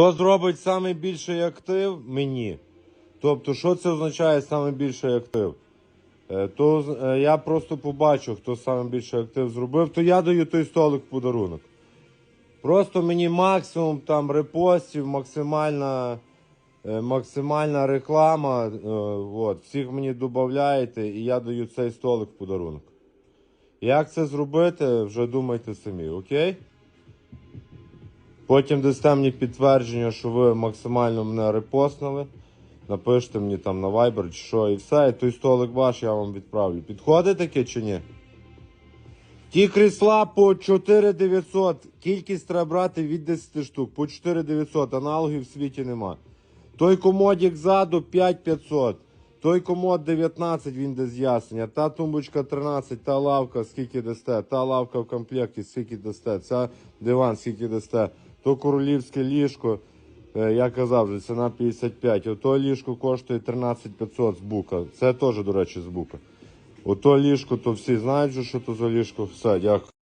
Хто зробить найбільший актив? Мені. Тобто, що це означає найбільший актив? Е, То е, я просто побачу, хто найбільший актив зробив, то я даю той столик в подарунок. Просто мені максимум там репостів, максимальна, е, максимальна реклама. от, всіх мені додаєте, і я даю цей столик в подарунок. Як це зробити, вже думайте самі, окей? Потім дасте мені підтвердження, що ви максимально мене репостнули. Напишете мені там на Viber чи що, і все, і той столик ваш я вам відправлю. Підходить таке чи ні? Ті крісла по 4900. Кількість треба брати від 10 штук. По 4900. Аналогів в світі нема. Той комодік ззаду 5500. Той комод 19, він де з'яснення. Та тумбочка 13, та лавка скільки дасте, та лавка в комплекті скільки дасте, ця диван скільки дасте, то королівське ліжко. е, Я казав вже, ціна 55. Ото ліжко коштує 13500 з бука. Це теж, до речі, з бука. Ото ліжко, то всі знають, що то за ліжко. Все, дякую.